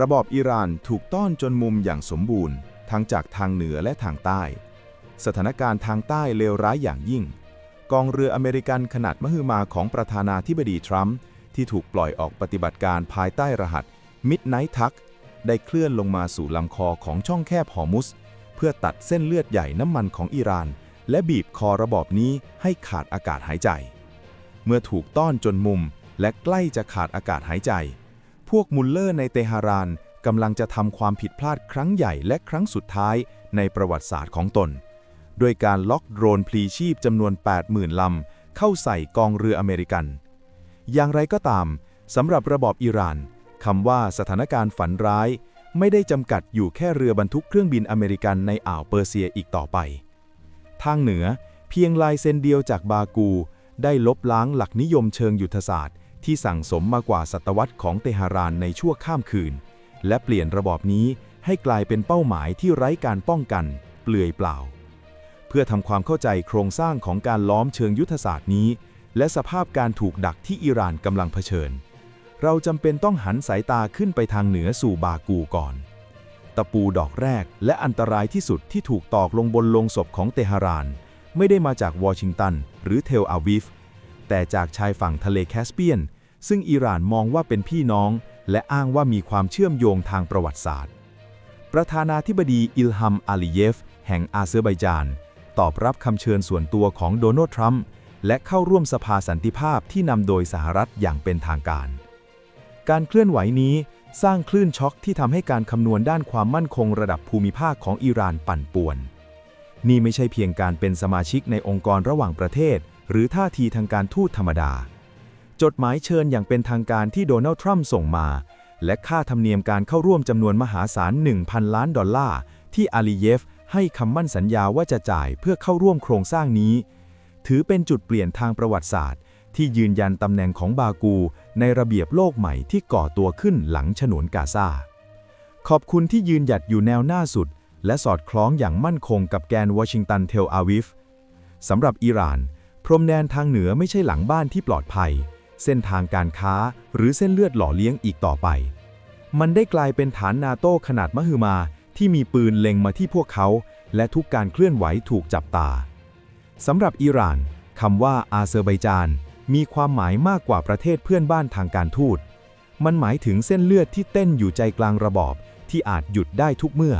ระบอบอิหร่านถูกต้อนจนมุมอย่างสมบูรณ์ ทั้งจากทางเหนือและทางใต้ สถานการณ์ทางใต้เลวร้ายอย่างยิ่ง กองเรืออเมริกันขนาดมหึมาของประธานาธิบดีทรัมป์ที่ถูกปล่อยออกปฏิบัติการภายใต้รหัส Midnight Tuck ได้เคลื่อนลงมาสู่ลำคอของช่องแคบฮอร์มุส เพื่อตัดเส้นเลือดใหญ่น้ำมันของอิหร่าน และบีบคอระบอบนี้ให้ขาดอากาศหายใจ เมื่อถูกต้อนจนมุมและใกล้จะขาดอากาศหายใจ พวกมุลเลอร์ในเตหะรานกำลังจะทำความผิดพลาดครั้งใหญ่และครั้งสุดท้ายในประวัติศาสตร์ของตนโดยการล็อกโดรนพลีชีพจำนวน 80,000 ลำ เข้าใส่กองเรืออเมริกัน อย่างไรก็ตามสำหรับระบอบอิหร่านคำว่าสถานการณ์ฝันร้าย ไม่ได้จำกัดอยู่แค่เรือบรรทุกเครื่องบินอเมริกันในอ่าวเปอร์เซียอีกต่อไป ทางเหนือเพียงลายเซ็นเดียวจากบากู ได้ลบล้างหลักนิยมเชิงยุทธศาสตร์ ที่สั่งสมมากว่าศตวรรษของเตหะรานในชั่วข้ามคืน และเปลี่ยนระบอบนี้ให้กลายเป็นเป้าหมายที่ไร้การป้องกัน เปลือยเปล่า เพื่อทำความเข้าใจโครงสร้างของการล้อมเชิงยุทธศาสตร์นี้ และสภาพการถูกดักที่อิหร่านกำลังเผชิญ เราจำเป็นต้องหันสายตาขึ้นไปทางเหนือสู่บากูก่อน ตะปูดอกแรกและอันตรายที่สุดที่ถูกตอกลงบนลงศพของเตหะราน ไม่ได้มาจากวอชิงตันหรือเทลอาวิฟแต่จากชายฝั่งทะเลแคสเปียน ซึ่งอิหร่านมองว่าเป็นพี่น้อง และอ้างว่ามีความเชื่อมโยงทางประวัติศาสตร์ ประธานาธิบดีอิลฮัมอาลีเยฟ แห่งอาเซอร์ไบจาน ตอบรับคำเชิญส่วนตัวของโดนัลด์ทรัมป์และเข้าร่วมสภาสันติภาพที่นำโดยสหรัฐอย่างเป็นทางการ การเคลื่อนไหวนี้สร้างคลื่นช็อคที่ทำให้การคำนวณด้านความมั่นคงระดับภูมิภาคของอิหร่านปั่นป่วน นี่ไม่ใช่เพียงการเป็นสมาชิกในองค์กรระหว่างประเทศ หรือท่าทีทางการทูตธรรมดา จดหมายเชิญอย่างเป็นทางการที่โดนัลด์ทรัมป์ส่งมา และค่าธรรมเนียมการเข้าร่วมจำนวนมหาศาล 1,000 ล้านดอลลาร์ ที่อาลีเยฟให้คำมั่นสัญญาว่าจะจ่ายเพื่อเข้าร่วมโครงสร้างนี้ ถือเป็นจุดเปลี่ยนทางประวัติศาสตร์ ที่ยืนยันตำแหน่งของบากู ในระเบียบโลกใหม่ที่ก่อตัวขึ้นหลังฉนวนกาซาขอบคุณที่ยืนหยัดอยู่แนวหน้าสุด และสอดคล้องอย่างมั่นคงกับแกนวอชิงตันเทลอาวิฟสำหรับอิหร่าน พรมแดนทางเหนือไม่ใช่หลังบ้านที่ปลอดภัย เส้นทางการค้าหรือเส้นเลือดหล่อเลี้ยงอีกต่อไป มันได้กลายเป็นฐานนาโต้ขนาดมหึมาที่มีปืนเล็งมาที่พวกเขา และทุกการเคลื่อนไหวถูกจับตาสำหรับอิหร่านคำว่าอาเซอร์ไบจาน มีความหมายมากกว่าประเทศเพื่อนบ้านทางการทูต มันหมายถึงเส้นเลือดที่เต้นอยู่ใจกลางระบอบ ที่อาจหยุดได้ทุกเมื่อ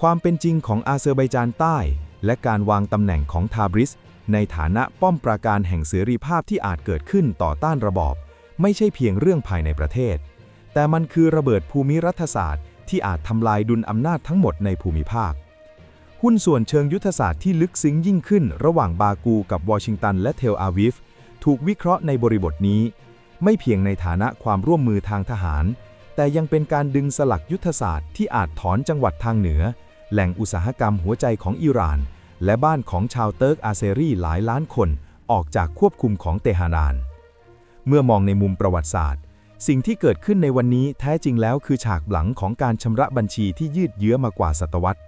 ความเป็นจริงของอาเซอร์ไบจานใต้ และการวางตำแหน่งของทาบริส ในฐานะป้อมปราการแห่งเสรีภาพที่อาจเกิดขึ้นต่อต้านระบอบ ไม่ใช่เพียงเรื่องภายในประเทศ แต่มันคือระเบิดภูมิรัฐศาสตร์ ที่อาจทำลายดุลอำนาจทั้งหมดในภูมิภาค หุ้นส่วนเชิงยุทธศาสตร์ที่ลึกซึ้งยิ่งขึ้น ระหว่างบากูกับวอชิงตันและเทลอาวิฟถูกวิเคราะห์ในบริบทนี้ ไม่เพียงในฐานะความร่วมมือทางทหาร แต่ยังเป็นการดึงสลักยุทธศาสตร์ที่อาจถอนจังหวัดทางเหนือ แหล่งอุตสาหกรรมหัวใจของอิหร่าน และบ้านของชาวเติร์กอาเซรีหลายล้านคนออกจากควบคุมของเตหะราน เมื่อมองในมุมประวัติศาสตร์ สิ่งที่เกิดขึ้นในวันนี้แท้จริงแล้วคือฉากหลังของการชำระบัญชีที่ยืดเยื้อมากว่าศตวรรษ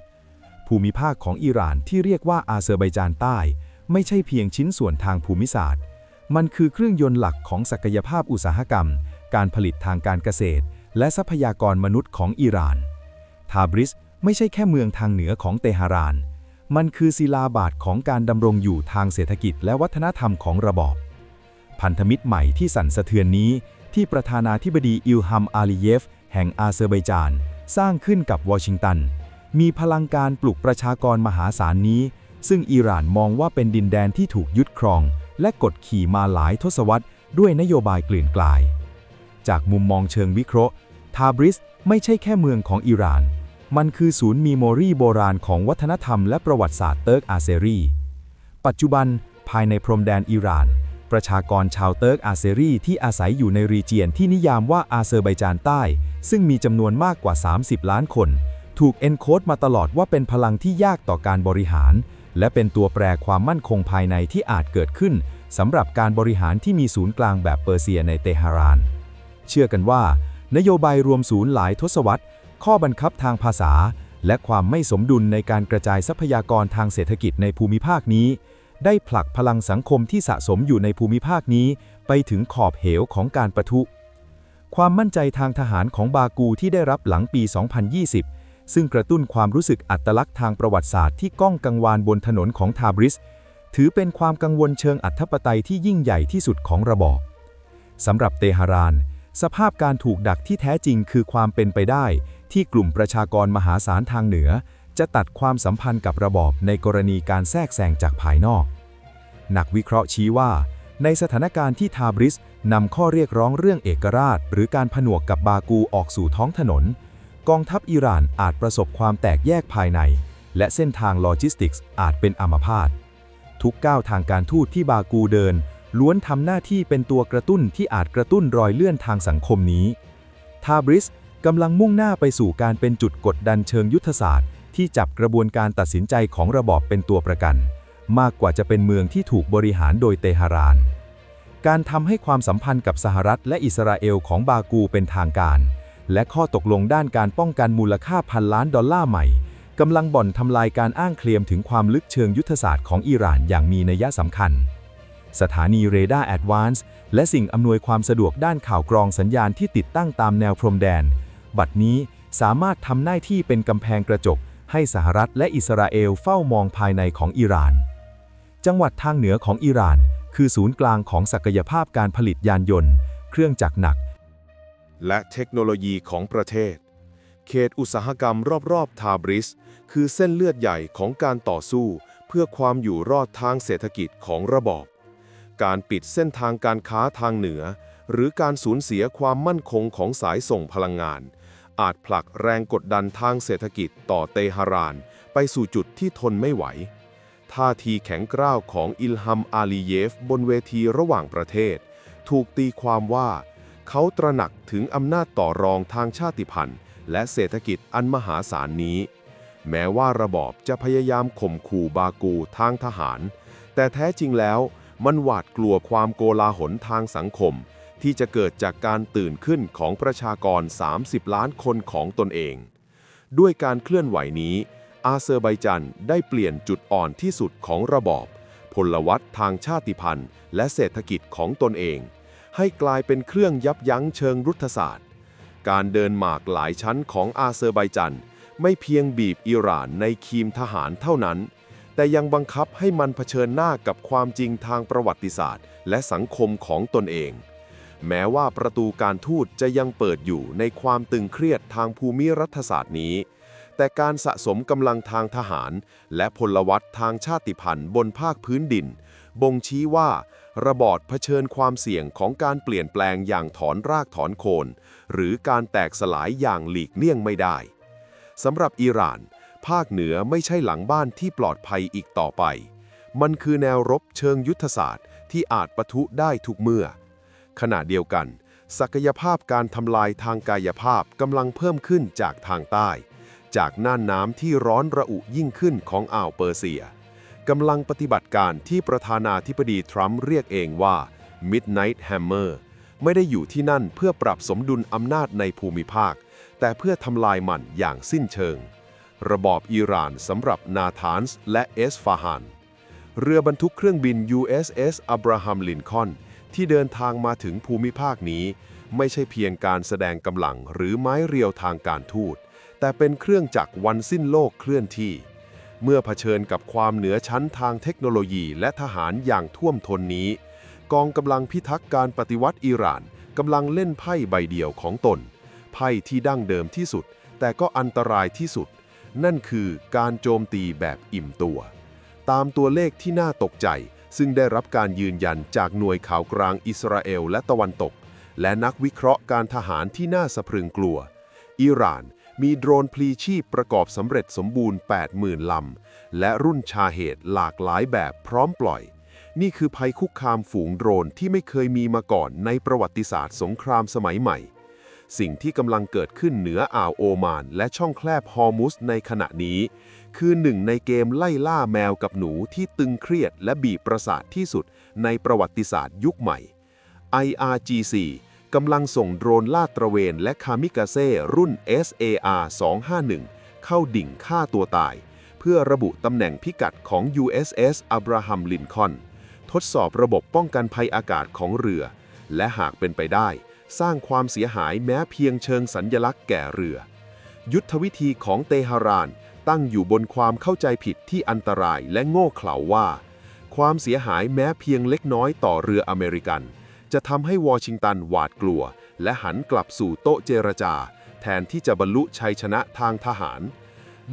ภูมิภาคของอิหร่านที่เรียกว่าอาเซอร์ไบจานใต้ ไม่ใช่เพียงชิ้นส่วนทางภูมิศาสตร์ มันคือเครื่องยนต์หลักของศักยภาพอุตสาหกรรม การผลิตทางการเกษตร และทรัพยากรมนุษย์ของอิหร่าน ทาบริสไม่ใช่แค่เมืองทางเหนือของเตหะราน มันคือศิลาบาทของการดำรงอยู่ทางเศรษฐกิจและวัฒนธรรมของระบอบ พันธมิตรใหม่ที่สั่นสะเทือนนี้ ที่ประธานาธิบดีอิลฮัมอาลีเยฟ แห่งอาเซอร์ไบจาน สร้างขึ้นกับวอชิงตัน มีพลังการปลุกประชากรมหาศาลนี้ ซึ่งอิหร่านมองว่าเป็นดินแดนที่ถูกยึดครอง และกดขี่มาหลายทศวรรษด้วยนโยบายเกลื่อนกลาย จากมุมมองเชิงวิเคราะห์ ทาบริสไม่ใช่แค่เมืองของอิหร่าน มันคือศูนย์มีโมรีโบราณของวัฒนธรรมและประวัติศาสตร์เติร์กอาเซรี ปัจจุบันภายในพรมแดนอิหร่าน ประชากรชาวเติร์กอาเซรีที่อาศัยอยู่ในรีเจียนที่นิยามว่าอาเซอร์ไบจานใต้ ซึ่งมีจำนวนมากกว่า 30 ล้านคน ถูกเอนโคดมาตลอดว่าเป็นพลังที่ยากต่อการบริหาร และเป็นตัวแปรความมั่นคงภายในที่อาจเกิดขึ้นสำหรับการบริหารที่มีศูนย์กลางแบบเปอร์เซียในเตหะราน เชื่อกันว่า นโยบายรวมศูนย์หลายทศวรรษ ข้อบังคับทางภาษา และความไม่สมดุลในการกระจายทรัพยากรทางเศรษฐกิจในภูมิภาคนี้ ได้ผลักพลังสังคมที่สะสมอยู่ในภูมิภาคนี้ ไปถึงขอบเหวของการประทุ ความมั่นใจทางทหารของบากูที่ได้รับหลังปี 2020 ซึ่งกระตุ้นความรู้สึกอัตลักษณ์ทางประวัติศาสตร์ที่ก้องกังวานบนถนนของทาบริส ถือเป็นความกังวลเชิงอัธปไตยที่ยิ่งใหญ่ที่สุดของระบอบสำหรับเตหะราน สภาพการถูกดักที่แท้จริงคือความเป็นไปได้ ที่กลุ่มประชากรมหาศาลทางเหนือ จะตัดความสัมพันธ์กับระบอบในกรณีการแทรกแซงจากภายนอก นักวิเคราะห์ชี้ว่า ในสถานการณ์ที่ทาบริสนำข้อเรียกร้องเรื่องเอกราช หรือการผนวกกับบากูออกสู่ท้องถนน กองทัพอิหร่านอาจประสบความแตกแยกภายใน และเส้นทางโลจิสติกส์อาจเป็นอัมพาตทุกก้าวทางการทูตที่บากูเดิน ล้วนทำหน้าที่เป็นตัวกระตุ้นที่อาจกระตุ้นรอยเลื่อนทางสังคมนี้ ทาบริสกำลังมุ่งหน้าไปสู่การเป็นจุดกดดันเชิงยุทธศาสตร์ ที่จับกระบวนการตัดสินใจของระบอบเป็นตัวประกัน มากกว่าจะเป็นเมืองที่ถูกบริหารโดยเตหะราน การทำให้ความสัมพันธ์กับสหรัฐและอิสราเอลของบากูเป็นทางการ และข้อตกลงด้านการป้องกันมูลค่าพันล้านดอลลาร์ใหม่กำลังบ่อนทำลายการอ้างเคลมถึงความลึกเชิงยุทธศาสตร์ของอิหร่านอย่างมีนัยสำคัญ สถานีเรดาร์แอดวานซ์และสิ่งอำนวยความสะดวกด้านข่าวกรองสัญญาณที่ติดตั้งตามแนวพรมแดน บัดนี้สามารถทำหน้าที่เป็นกำแพงกระจก ให้สหรัฐและอิสราเอลเฝ้ามองภายในของอิหร่าน จังหวัดทางเหนือของอิหร่าน คือศูนย์กลางของศักยภาพการผลิตยานยนต์ เครื่องจักรหนัก และเทคโนโลยีของประเทศ เขตอุตสาหกรรมรอบๆทาบริส คือเส้นเลือดใหญ่ของการต่อสู้ เพื่อความอยู่รอดทางเศรษฐกิจของระบอบ การปิดเส้นทางการค้าทางเหนือ หรือการสูญเสียความมั่นคงของสายส่งพลังงาน อาจผลักแรงกดดันทางเศรษฐกิจต่อเตหะราน ไปสู่จุดที่ทนไม่ไหว ท่าทีแข็งกร้าวของอิลฮัมอาลีเยฟบนเวทีระหว่างประเทศ ถูกตีความว่า เขาตระหนักถึงอำนาจต่อรองทางชาติพันธุ์ และเศรษฐกิจอันมหาศาลนี้ แม้ว่าระบอบจะพยายามข่มขู่บากูทางทหาร แต่แท้จริงแล้ว มันหวาดกลัวความโกลาหลทางสังคม ที่จะเกิดจากการตื่นขึ้นของประชากร 30 ล้านคนของตนเอง ด้วยการเคลื่อนไหวนี้ อาเซอร์ไบจันได้เปลี่ยนจุดอ่อนที่สุดของระบอบ พลวัตทางชาติพันธุ์ และเศรษฐกิจของตนเอง ให้กลายเป็นเครื่องยับยั้งเชิงรุทธศาสตร์ การเดินหมากหลายชั้นของอาเซอร์ไบจันไม่เพียงบีบอิหร่านในคีมทหารเท่านั้น แต่ยังบังคับให้มันเผชิญหน้ากับความจริงทางประวัติศาสตร์ และสังคมของตนเอง แม้ว่าประตูการทูตจะยังเปิดอยู่ในความตึงเครียดทางภูมิรัฐศาสตร์นี้ แต่การสะสมกำลังทางทหาร และพลวัตทางชาติพันธุ์บนภาคพื้นดิน บ่งชี้ว่า ระบอดเผชิญความเสี่ยงของการเปลี่ยนแปลงอย่างถอนรากถอนโคน หรือการแตกสลายอย่างหลีกเลี่ยงไม่ได้สำหรับอิหร่าน ภาคเหนือไม่ใช่หลังบ้านที่ปลอดภัยอีกต่อไป มันคือแนวรบเชิงยุทธศาสตร์ ที่อาจปะทุได้ทุกเมื่อ ขณะเดียวกัน ศักยภาพการทำลายทางกายภาพกำลังเพิ่มขึ้นจากทางใต้ จากน่านน้ำที่ร้อนระอุยิ่งขึ้นของอ่าวเปอร์เซียกำลังปฏิบัติการที่ประธานาธิบดีทรัมป์เรียกเองว่า Midnight Hammer ไม่ได้อยู่ที่นั่นเพื่อปรับสมดุลอำนาจในภูมิภาค แต่เพื่อทำลายมันอย่างสิ้นเชิง ระบอบอิหร่านสำหรับนาธานส์และเอสฟาฮาน เรือบรรทุกเครื่องบิน USS Abraham Lincoln ที่เดินทางมาถึงภูมิภาคนี้ ไม่ใช่เพียงการแสดงกำลังหรือไม้เรียวทางการทูต แต่เป็นเครื่องจักรวันสิ้นโลกเคลื่อนที่ เมื่อเผชิญกับความเหนือชั้นทางเทคโนโลยีและทหารอย่างท่วมท้นนี้ กองกำลังพิทักษ์การปฏิวัติอิหร่านกำลังเล่นไพ่ใบเดียวของตน ไพ่ที่ดั้งเดิมที่สุด แต่ก็อันตรายที่สุด นั่นคือการโจมตีแบบอิ่มตัว ตามตัวเลขที่น่าตกใจ ซึ่งได้รับการยืนยันจากหน่วยข่าวกลางอิสราเอลและตะวันตก และนักวิเคราะห์การทหารที่น่าสะพรึงกลัว อิหร่านมีโดรนพลีชีพประกอบสำเร็จสมบูรณ์ 80,000 ลำ และรุ่นชาเหตุหลากหลายแบบพร้อมปล่อย นี่คือภัยคุกคามฝูงโดรนที่ไม่เคยมีมาก่อนในประวัติศาสตร์สงครามสมัยใหม่ สิ่งที่กำลังเกิดขึ้นเหนืออ่าวโอมาน และช่องแคบฮอร์มุสในขณะนี้ คือหนึ่งในเกมไล่ล่าแมวกับหนูที่ตึงเครียดและบีบประสาทที่สุดในประวัติศาสตร์ยุคใหม่ IRGC กำลังส่งโดรนลาดตระเวนและคามิกาเซ่รุ่น SAR 251 เข้าดิ่งฆ่าตัวตาย เพื่อระบุตำแหน่งพิกัดของ USS Abraham Lincoln ทดสอบระบบป้องกันภัยอากาศของเรือ และหากเป็นไปได้ สร้างความเสียหายแม้เพียงเชิงสัญญลักษณ์แก่เรือ ยุทธวิธีของเตหะราน ตั้งอยู่บนความเข้าใจผิดที่อันตรายและโง่เขลาว่า ความเสียหายแม้เพียงเล็กน้อยต่อเรืออเมริกัน จะทำให้วอชิงตันหวาดกลัว และหันกลับสู่โต๊ะเจรจา แทนที่จะบรรลุชัยชนะทางทหาร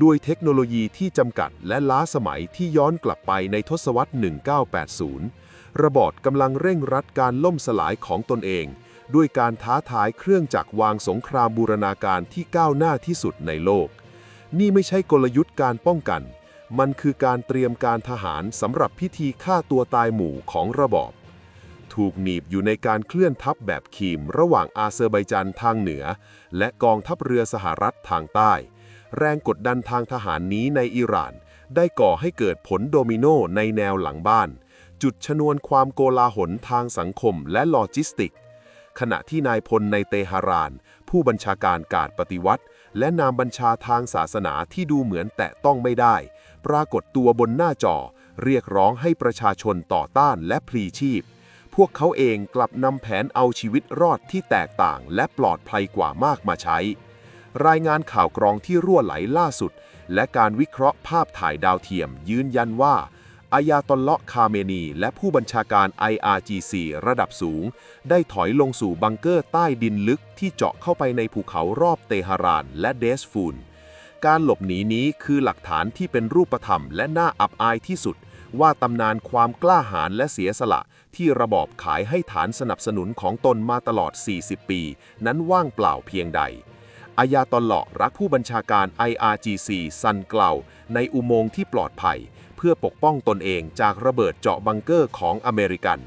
ด้วยเทคโนโลยีที่จำกัดและล้าสมัยที่ย้อนกลับไปในทศวรรษ 1980 ระบอดกำลังเร่งรัดการล่มสลายของตนเอง ด้วยการท้าทายเครื่องจักรวางสงครามบูรณาการที่ก้าวหน้าที่สุดในโลก นี่ไม่ใช่กลยุทธ์การป้องกัน มันคือการเตรียมการทหารสำหรับพิธีฆ่าตัวตายหมู่ของระบอบ ถูกหนีบอยู่ในการเคลื่อนทัพแบบขีมระหว่างอาเซอร์ไบจันทางเหนือ และกองทัพเรือสหรัฐทางใต้ แรงกดดันทางทหารนี้ในอิหร่าน ได้ก่อให้เกิดผลโดมิโนในแนวหลังบ้าน จุดชนวนความโกลาหลทางสังคมและโลจิสติก ขณะที่นายพลในเตหะราน ผู้บัญชาการการปฏิวัติ และนามบัญชาทางศาสนาที่ดูเหมือนแตะต้องไม่ได้ ปรากฏตัวบนหน้าจอ เรียกร้องให้ประชาชนต่อต้านและพลีชีพ พวกเขาเองกลับนำแผนเอาชีวิตรอดที่แตกต่างและปลอดภัยกว่ามากมาใช้ รายงานข่าวกรองที่รั่วไหลล่าสุด และการวิเคราะห์ภาพถ่ายดาวเทียมยืนยันว่า อายาตอลเลาะคาเมนี และผู้บัญชาการ IRGC ระดับสูง ได้ถอยลงสู่บังเกอร์ใต้ดินลึกที่เจาะเข้าไปในภูเขารอบเตหะรานและเดสฟูน การหลบหนีนี้คือหลักฐานที่เป็นรูปธรรมและน่าอับอายที่สุด ว่าตำนานความกล้าหาญและเสียสละ ที่ระบอบขายให้ฐานสนับสนุนของตนมาตลอด 40 ปี นั้นว่างเปล่าเพียงใดอายาตอลเลาะรักผู้บัญชาการ IRGC ซันเกลาในอุโมงค์ที่ปลอดภัย พื่อปกป้องตนเองจากระเบิดเจาะบังเกอร์ของอเมริกัน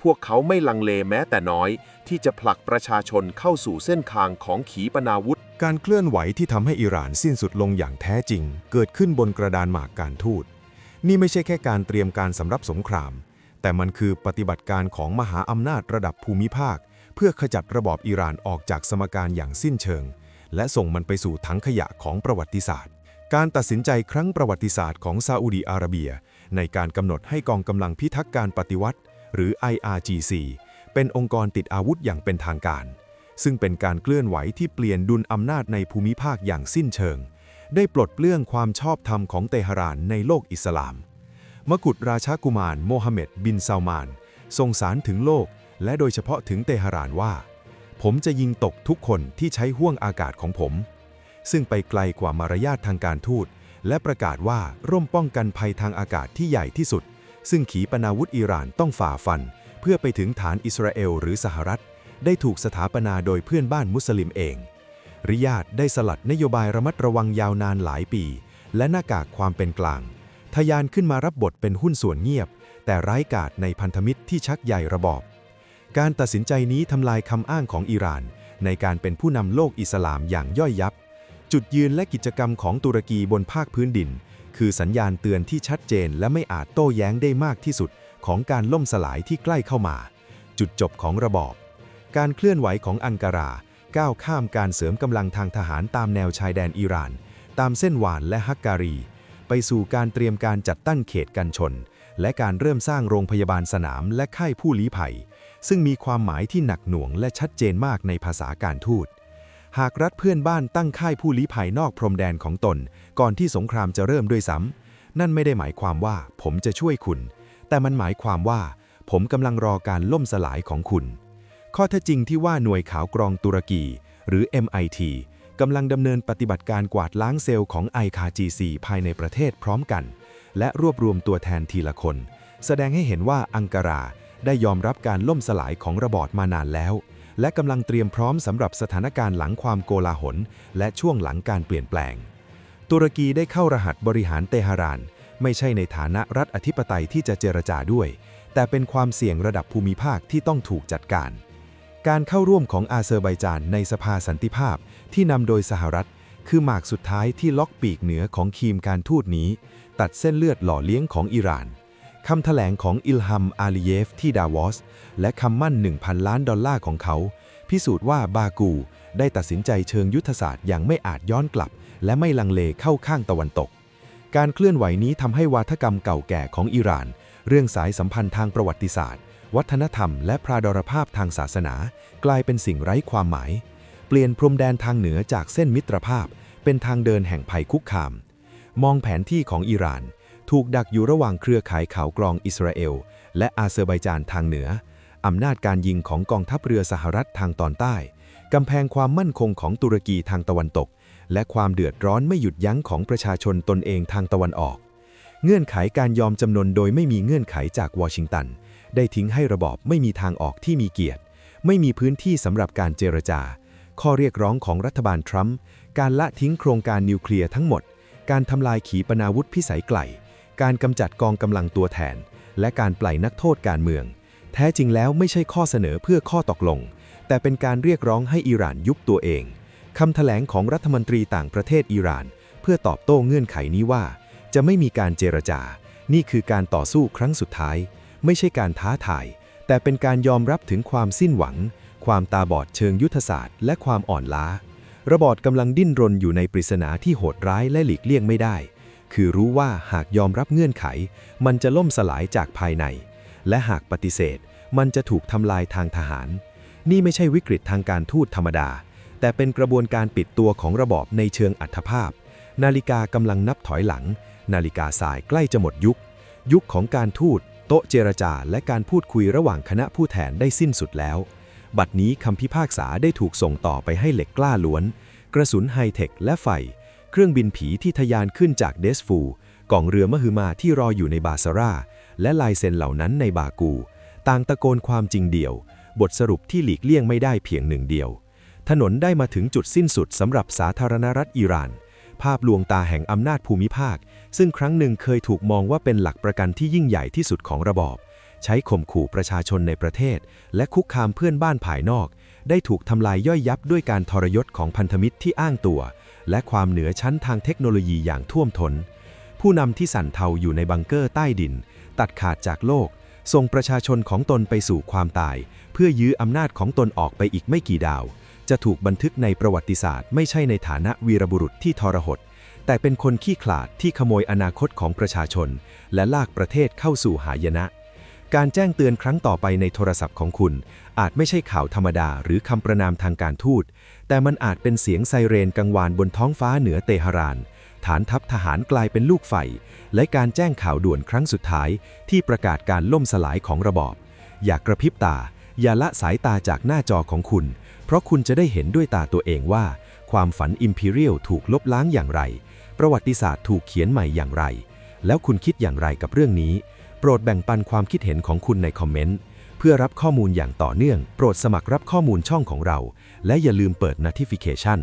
พวกเขาไม่ลังเลแม้แต่น้อย ที่จะผลักประชาชนเข้าสู่เส้นทางของขีปนาวุธ การเคลื่อนไหวที่ทำให้อิหร่านสิ้นสุดลงอย่างแท้จริง เกิดขึ้นบนกระดานหมากการทูต นี่ไม่ใช่แค่การเตรียมการสำหรับสงคราม แต่มันคือปฏิบัติการของมหาอำนาจระดับภูมิภาค เพื่อขจัดระบอบอิหร่านออกจากสมการอย่างสิ้นเชิง และส่งมันไปสู่ถังขยะของประวัติศาสตร์ การตัดสินใจครั้งประวัติศาสตร์ของซาอุดีอาระเบีย ในการกำหนดให้กองกำลังพิทักษ์การปฏิวัติ หรือ IRGC เป็นองค์กรติดอาวุธอย่างเป็นทางการ ซึ่งเป็นการเคลื่อนไหวที่เปลี่ยนดุลอำนาจในภูมิภาคอย่างสิ้นเชิง ได้ปลดเปลื้องความชอบธรรมของเตหะรานในโลกอิสลาม มกุฎราชากุมารโมฮัมเหม็ดบินซาลมานทรงสารถึงโลก และโดยเฉพาะถึงเตหะรานว่า ผมจะยิงตกทุกคนที่ใช้ห่วงอากาศของผม ซึ่งไปไกลกว่ามารยาททางการทูต และประกาศว่าร่มป้องกันภัยทางอากาศที่ใหญ่ที่สุด ซึ่งขีปนาวุธอิหร่านต้องฝ่าฟัน เพื่อไปถึงฐานอิสราเอลหรือสหรัฐ ได้ถูกสถาปนาโดยเพื่อนบ้านมุสลิมเอง ริยาดได้สลัดนโยบายระมัดระวังยาวนานหลายปี และหน้ากากความเป็นกลางทะยานขึ้นมารับบทเป็นหุ้นส่วนเงียบ แต่ไร้กาดในพันธมิตรที่ชักใหญ่ระบอบ การตัดสินใจนี้ทำลายคำอ้างของอิหร่านในการเป็นผู้นำโลกอิสลามอย่างย่อยยับ จุดยืนและกิจกรรมของตุรกีบนภาคพื้นดิน คือสัญญาณเตือนที่ชัดเจนและไม่อาจโต้แย้งได้มากที่สุดของการล่มสลายที่ใกล้เข้ามา จุดจบของระบอบ การเคลื่อนไหวของอังการา ก้าวข้ามการเสริมกำลังทางทหารตามแนวชายแดนอิหร่าน ตามเส้นหวานและฮักการี ไปสู่การเตรียมการจัดตั้งเขตกันชน และการเริ่มสร้างโรงพยาบาลสนามและค่ายผู้ลี้ภัย ซึ่งมีความหมายที่หนักหน่วงและชัดเจนมากในภาษาการทูต หากรัฐเพื่อนบ้านตั้งค่ายผู้ลี้ภัยนอกพรมแดนของตน ก่อนที่สงครามจะเริ่มด้วยซ้ำ นั่นไม่ได้หมายความว่าผมจะช่วยคุณ แต่มันหมายความว่า ผมกำลังรอการล่มสลายของคุณ ข้อเท็จจริงที่ว่าหน่วยขาวกรองตุรกี หรือ MIT กำลังดำเนินปฏิบัติการกวาดล้างเซลล์ของ IKGC ภายในประเทศพร้อมกัน และรวบรวมตัวแทนทีละคน แสดงให้เห็นว่าอังการาได้ยอมรับการล่มสลายของระบอบมานานแล้ว และกำลังเตรียมพร้อมสำหรับสถานการณ์หลังความโกลาหล และช่วงหลังการเปลี่ยนแปลง ตุรกีได้เข้ารหัสบริหารเตหะราน ไม่ใช่ในฐานะรัฐอธิปไตยที่จะเจรจาด้วย แต่เป็นความเสี่ยงระดับภูมิภาคที่ต้องถูกจัดการ การเข้าร่วมของอาเซอร์ไบจานในสภาสันติภาพที่นำโดยสหรัฐ คือหมากสุดท้ายที่ล็อกปีกเหนือของคีมการทูตนี้ ตัดเส้นเลือดหล่อเลี้ยงของอิหร่าน คำแถลงของอิลฮัม อาลีเยฟ ที่ดาวอส และคำมั่น 1,000 ล้านดอลลาร์ของเขา พิสูจน์ว่าบากูได้ตัดสินใจเชิงยุทธศาสตร์อย่างไม่อาจย้อนกลับ และไม่ลังเลเข้าข้างตะวันตก การเคลื่อนไหวนี้ทำให้วาทกรรมเก่าแก่ของอิหร่าน เรื่องสายสัมพันธ์ทางประวัติศาสตร์ วัฒนธรรม และพราดรภาพทางศาสนา กลายเป็นสิ่งไร้ความหมาย เปลี่ยนพรมแดนทางเหนือจากเส้นมิตรภาพ เป็นทางเดินแห่งภัยคุกคาม มองแผนที่ของอิหร่าน ถูกดักอยู่ระหว่างเครือข่ายข่าวกรองอิสราเอล และอาเซอร์ไบจานทางเหนือ อำนาจการยิงของกองทัพเรือสหรัฐทางตอนใต้ กำแพงความมั่นคงของตุรกีทางตะวันตก และความเดือดร้อนไม่หยุดยั้งของประชาชนตนเองทางตะวันออก เงื่อนไขการยอมจำนนโดยไม่มีเงื่อนไขจากวอชิงตัน ได้ทิ้งให้ระบอบไม่มีทางออกที่มีเกียรติ ไม่มีพื้นที่สำหรับการเจรจา ข้อเรียกร้องของรัฐบาลทรัมป์ การละทิ้งโครงการนิวเคลียร์ทั้งหมดการทำลายขีปนาวุธพิสัยไกล การกำจัดกองกำลังตัวแทน และการปล่อยนักโทษการเมือง แท้จริงแล้วไม่ใช่ข้อเสนอเพื่อข้อตกลง แต่เป็นการเรียกร้องให้อิหร่านยุบตัวเองคำแถลงของรัฐมนตรีต่างประเทศอิหร่าน เพื่อตอบโต้เงื่อนไขนี้ว่า จะไม่มีการเจรจา นี่คือการต่อสู้ครั้งสุดท้าย ไม่ใช่การท้าทาย แต่เป็นการยอมรับถึงความสิ้นหวัง ความตาบอดเชิงยุทธศาสตร์ และความอ่อนล้า ระบอดกำลังดิ้นรนอยู่ในปริศนาที่โหดร้ายและหลีกเลี่ยงไม่ได้ คือรู้ว่าหากยอมรับเงื่อนไข มันจะล่มสลายจากภายใน และหากปฏิเสธ มันจะถูกทำลายทางทหาร นี่ไม่ใช่วิกฤตทางการทูตธรรมดา แต่เป็นกระบวนการปิดตัวของระบอบในเชิงอัตภาพ นาฬิกากำลังนับถอยหลัง นาฬิกาสายใกล้จะหมดยุค ยุคของการทูตโต๊ะเจรจาและการพูดคุยระหว่างคณะผู้แทนได้สิ้นสุดแล้ว บัดนี้คำพิพากษาได้ถูกส่งต่อไปให้เหล็กกล้าล้วน กระสุนไฮเทคและไฟ เครื่องบินผีที่ทะยานขึ้นจากเดสฟูกองเรือมหึมาที่รออยู่ในบาซาร่า และลายเซ็นเหล่านั้นในบากู ต่างตะโกนความจริงเดียว บทสรุปที่หลีกเลี่ยงไม่ได้เพียงหนึ่งเดียว ถนนได้มาถึงจุดสิ้นสุดสำหรับสาธารณรัฐอิหร่าน ภาพลวงตาแห่งอำนาจภูมิภาค ซึ่งครั้งหนึ่งเคยถูกมองว่าเป็นหลักประกันที่ยิ่งใหญ่ที่สุดของระบอบ ใช้ข่มขู่ประชาชนในประเทศ และคุกคามเพื่อนบ้านภายนอก ได้ถูกทำลายย่อยยับด้วยการทรยศของพันธมิตรที่อ้างตัว และความเหนือชั้นทางเทคโนโลยีอย่างท่วมทนผู้นำที่สั่นเทาอยู่ในบังเกอร์ใต้ดิน ตัดขาดจากโลก ส่งประชาชนของตนไปสู่ความตาย เพื่อยื้ออำนาจของตนออกไปอีกไม่กี่ดาว จะถูกบันทึกในประวัติศาสตร์ ไม่ใช่ในฐานะวีรบุรุษที่ทรหดแต่เป็นคนขี้ขลาดที่ขโมยอนาคตของประชาชน และลากประเทศเข้าสู่หายนะ การแจ้งเตือนครั้งต่อไปในโทรศัพท์ของคุณ อาจไม่ใช่ข่าวธรรมดาหรือคำประนามทางการทูต แต่มันอาจเป็นเสียงไซเรนกังวานบนท้องฟ้าเหนือเตหะราน ฐานทัพทหารกลายเป็นลูกไฟ และการแจ้งข่าวด่วนครั้งสุดท้าย ที่ประกาศการล่มสลายของระบอบ อย่ากระพริบตา อย่าละสายตาจากหน้าจอของคุณ เพราะคุณจะได้เห็นด้วยตาตัวเองว่า ความฝันอิมพีเรียลถูกลบล้างอย่างไร ประวัติศาสตร์ถูกเขียนใหม่อย่างไร แล้วคุณคิดอย่างไรกับเรื่องนี้ โปรดแบ่งปันความคิดเห็นของคุณในคอมเมนต์ เพื่อรับข้อมูลอย่างต่อเนื่อง โปรดสมัครรับข้อมูลช่องของเรา และอย่าลืมเปิด notification